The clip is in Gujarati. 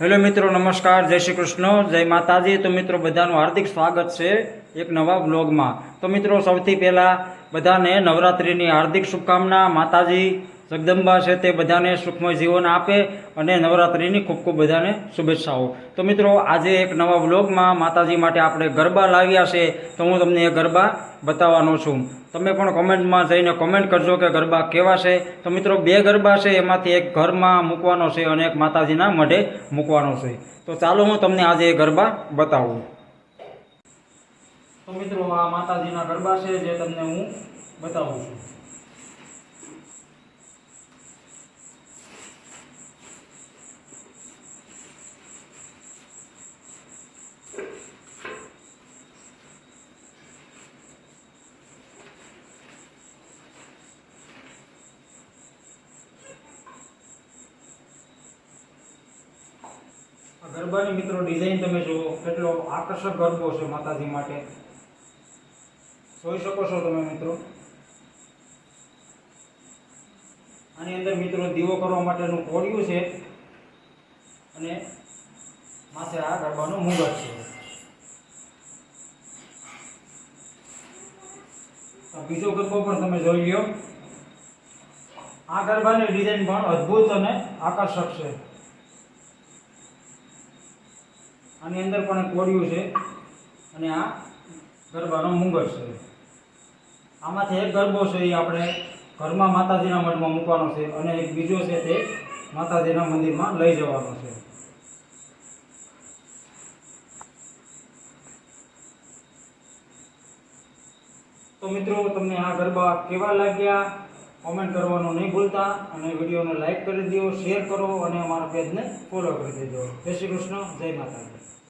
હેલો મિત્રો, નમસ્કાર, જય શ્રી કૃષ્ણ, જય માતાજી. તો મિત્રો, બધાનું હાર્દિક સ્વાગત છે એક નવા બ્લોગમાં તો મિત્રો, સૌથી પહેલાં બધાને નવરાત્રિની હાર્દિક શુભકામના. માતાજી જગદંબા છે તે બધાને સુખમય જીવન આપે અને નવરાત્રિની ખૂબ ખૂબ બધાને શુભેચ્છાઓ. તો મિત્રો, આજે એક નવા બ્લોગમાં માતાજી માટે આપણે ગરબા લાવ્યા છે, તો હું તમને એ ગરબા બતાવવાનો છું. તમે પણ કોમેન્ટમાં જઈને કોમેન્ટ કરજો કે ગરબા કેવા છે. તો મિત્રો, બે ગરબા છે, એમાંથી એક ઘરમાં મૂકવાનો છે અને એક માતાજીના મઢે મૂકવાનો છે. તો ચાલો હું તમને આજે એ ગરબા બતાવું. તો મિત્રો, આ માતાજીના ગરબા છે જે તમને હું બતાવું છું. ગરબાની મિત્રો ડિઝાઇન તમે જુઓ, કેટલો આકર્ષક ગરબો છે માતાજી માટે. જોઈ શકો છો તમે મિત્રો. આની અંદર મિત્રો દીવો કરવા માટેનું કોળિયું છે અને માથે આ ગરબાનો મુગટ છે. બીજો ગરબો પણ તમે જોઈ લ્યો. આ ગરબાની ડિઝાઇન પણ અદ્ભુત અને આકર્ષક છે. આની અંદર પણ એક કોડિયું છે અને આ ગરબાનો મુંગર છે. આમાંથી એક ગરબો છે એ આપણે ઘરમાં માતાજીના મઠમાં મૂકવાનો છે અને એક બીજો છે તે માતાજીના મંદિરમાં લઈ જવાનો છે. તો મિત્રો, તમને આ ગરબા કેવા લાગ્યા? કોમેન્ટ કરવાનું નહીં ભૂલતા અને વિડીયોને લાઈક કરી દો, શેર કરો અને અમારા પેજને ફોલો કરી દેજો. જય શ્રી કૃષ્ણ, જય માતાજી.